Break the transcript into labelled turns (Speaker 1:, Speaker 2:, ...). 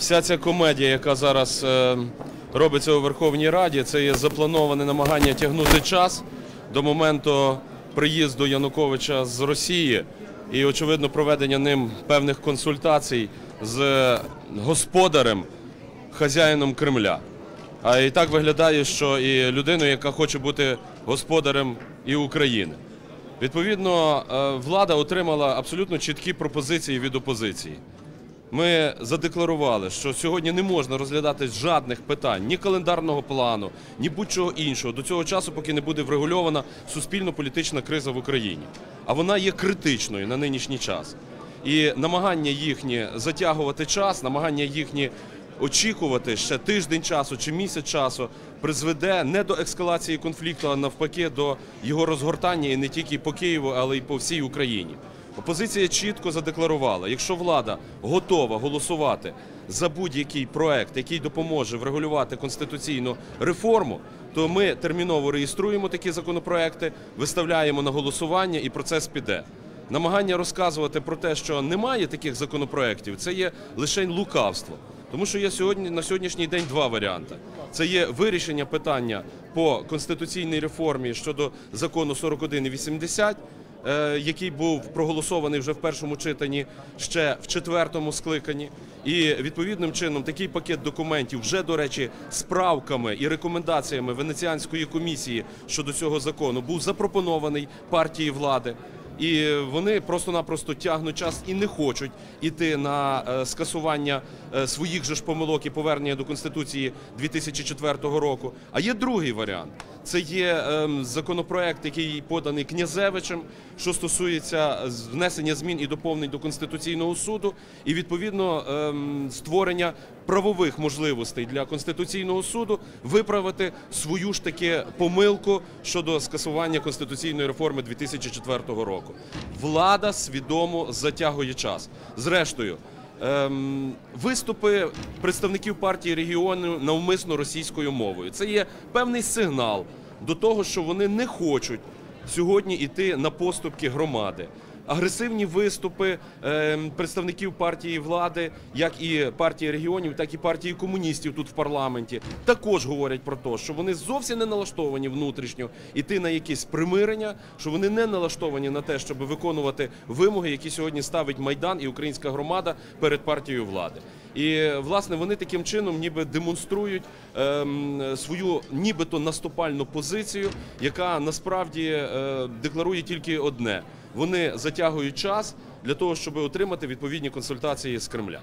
Speaker 1: Вся ця комедія, яка зараз е, робиться у Верховній Раді, це є заплановане намагання тягнути час до моменту приїзду Януковича з Росії і, очевидно, проведення ним певних консультацій з господарем, хазяїном Кремля. А і так виглядає, що і людиною, яка хоче бути господарем і України. Відповідно, е, влада отримала абсолютно чіткі пропозиції від опозиції. Ми задекларували, що сьогодні не можна розглядати жодних питань, ні календарного плану, ні будь-чого іншого до цього часу, поки не буде врегульована суспільно-політична криза в Україні. А вона є критичною на нинішній час. І намагання їхні затягувати час, намагання їхні очікувати ще тиждень часу чи місяць часу призведе не до ескалації конфлікту, а навпаки до його розгортання і не тільки по Києву, але й по всій Україні. Опозиція чітко задекларувала, якщо влада готова голосувати за будь-який проект, який допоможе врегулювати конституційну реформу, то ми терміново реєструємо такі законопроекти, виставляємо на голосування, і процес піде. Намагання розказувати про те, що немає таких законопроєктів, це є лише лукавство. Тому що є сьогодні на сьогоднішній день два варіанти: це є вирішення питання по конституційній реформі щодо закону 4180, е, який був проголосований вже в першому читанні, ще в четвертому скликанні. І відповідним чином такий пакет документів, вже до речі, з правками і рекомендаціями Венеціанської комісії щодо цього закону, був запропонований партії влади. І вони просто-напросто тягнуть час і не хочуть іти на е, скасування е, своїх же ж помилок і повернення до Конституції 2004 року. А є другий варіант. Це є ем, законопроект, який поданий Князевичем, що стосується внесення змін і доповнень до Конституційного суду, і відповідно ем, створення правових можливостей для Конституційного суду виправити свою ж таки помилку щодо скасування конституційної реформи 2004 року. Влада свідомо затягує час. Зрештою. Ем, виступи представників партії регіону навмисно російською мовою. Це є певний сигнал до того, що вони не хочуть сьогодні йти на поступки громади. Агресивні виступи ем, представників партії влади, як і партії регіонів, так і партії комуністів тут в парламенті, також говорять про те, що вони зовсім не налаштовані внутрішньо йти на якісь примирення, що вони не налаштовані на те, щоб виконувати вимоги, які сьогодні ставить майдан і українська громада перед партією влади. І власне вони таким чином ніби демонструють ем, свою нібито наступальну позицію, яка насправді е, декларує тільки одне: вони затягують час для того, щоб отримати відповідні консультації з Кремля.